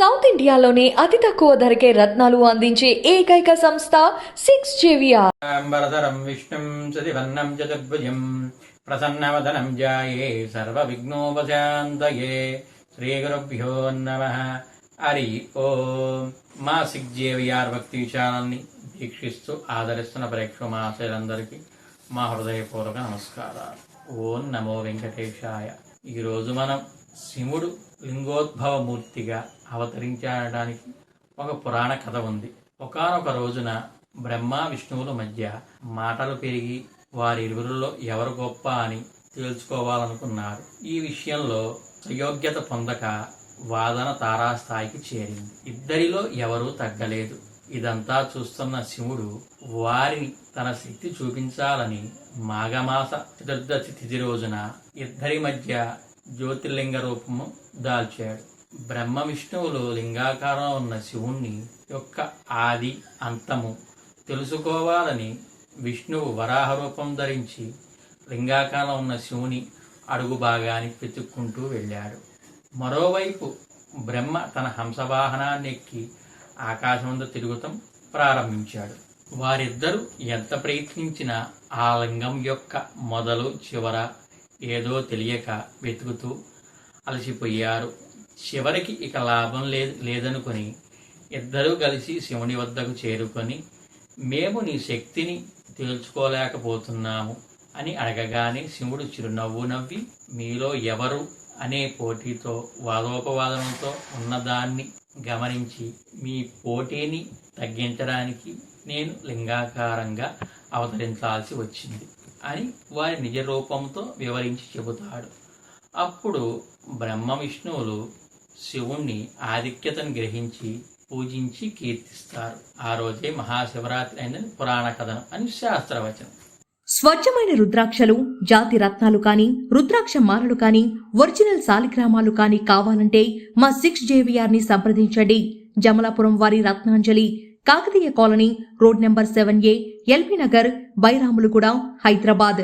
South ఇండియాలోనే అతి తక్కువ ధరకే రత్నాలు అందించే ఏకైక సంస్థ సిక్స్ జేవిఆర్. అంబరధరం విష్ణుం సదివన్నం చతుర్భుజం ప్రసన్నవదనం జాయే శ్రీ శ్రీగురుభ్యో నమ. హరి ఓం. మా సిగ్జేవిఆర్ భక్తి విచారాన్ని వీక్షిస్తూ ఆదరిస్తున్న ప్రేక్షక మహాశయులందరికీ మా హృదయపూర్వక నమస్కారాలు. ఓం నమో వెంకటేశాయ. ఈరోజు మనం శివుడు లింగోద్భవమూర్తిగా అవతరించడానికి ఒక పురాణ కథ ఉంది. ఒకనొక రోజున బ్రహ్మ విష్ణువుల మధ్య మాటలు పెరిగి వారిరువురిలో ఎవరు గొప్ప అని తేల్చుకోవాలనుకున్నారు. ఈ విషయంలో సయోగ్యత పొందక వాదన తారాస్థాయికి చేరింది. ఇద్దరిలో ఎవరూ తగ్గలేదు. ఇదంతా చూస్తున్న శివుడు వారిని తన శక్తి చూపించాలని మాఘమాస చతుర్దశి తిథి రోజున ఇద్దరి మధ్య జ్యోతిర్లింగ రూపము దాల్చాడు. బ్రహ్మ విష్ణువులు లింగాకారం ఉన్న శివుణ్ణి యొక్క ఆది అంతము తెలుసుకోవాలని విష్ణువు వరాహ రూపం ధరించి లింగాకారం ఉన్న శివుని అడుగు భాగానికి వెతుక్కుంటూ వెళ్ళాడు. మరోవైపు బ్రహ్మ తన హంసవాహనాన్ని ఎక్కి ఆకాశమంత తిరుగుతం ప్రారంభించాడు. వారిద్దరూ ఎంత ప్రయత్నించినా ఆ లింగం యొక్క మొదలు చివర ఏదో తెలియక వెతుకుతూ అలసిపోయారు. చివరికి ఇక లాభం లేదు లేదనుకొని ఇద్దరూ కలిసి శివుని వద్దకు చేరుకొని మేము నీ శక్తిని తేల్చుకోలేకపోతున్నాము అని అడగగానే శివుడు చిరునవ్వు నవ్వి మీలో ఎవరు? అనే పోటీతో వాదోపవాదనతో ఉన్నదాన్ని గమనించి మీ పోటీని తగ్గించడానికి నేను లింగాకారంగా అవతరించాల్సి వచ్చింది. అని వారి నిజ రూపంతో వివరించి చెబుతాడు. అప్పుడు బ్రహ్మ విష్ణువులు శివుణ్ణి ఆధిక్యతను గ్రహించి పూజించి కీర్తిస్తారు. ఆ రోజే మహాశివరాత్రి అయినది పురాణ కథనం అని శాస్త్రవచనం. స్వచ్ఛమైన రుద్రాక్షలు జాతి రత్నాలు కాని రుద్రాక్ష మాలలు కాని ఒరిజినల్ సాలిగ్రామాలు కాని కావాలంటే మా సిక్స్ జేవిఆర్ని సంప్రదించండి. జమలాపురం వారి Ratnanjali Kakatiya colony road number seven A LB Nagar Bairamalguda Hyderabad